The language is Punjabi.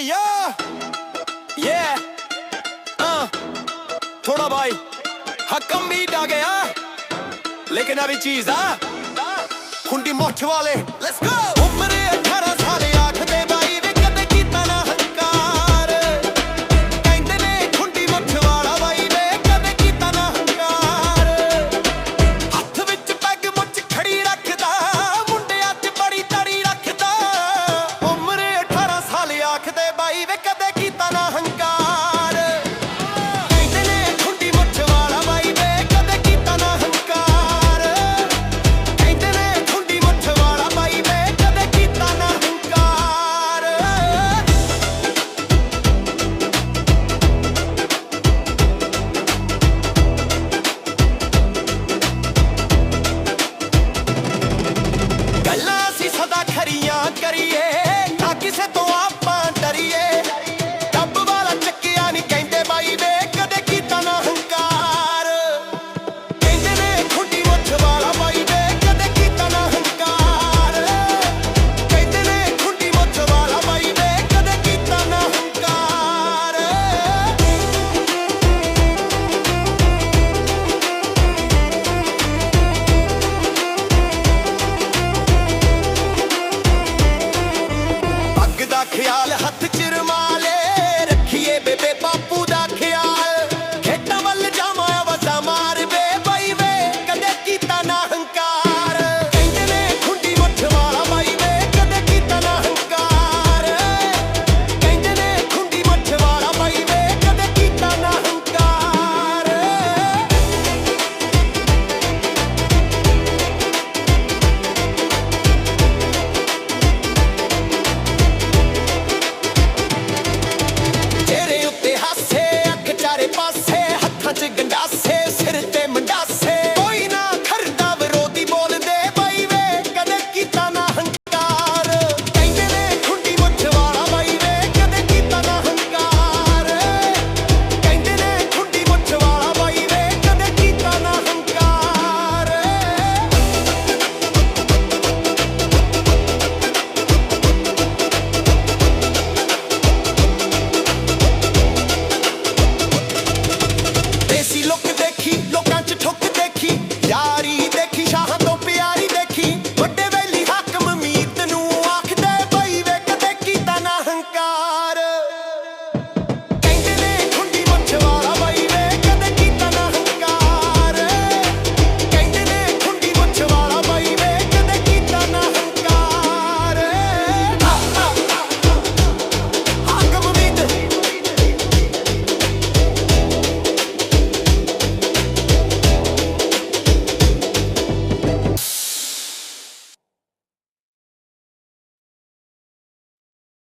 Hey yo! Yeah! Uh, ਥੋੜਾ ਭਾਈ ਹਕਮ ਮੀਟ ਆ ਗਿਆ। ਲੇਕਿਨ ਅਭੀ ਚੀਜ਼ ਆ। ਖੁੰਡੀ ਮੋਠ ਵਾਲੇ। ਲੈਟਸ ਗੋ ਵੇ ਕਦੇ ਕੀਤਾ ਨਾ ਹੰਕਾਰ। cara.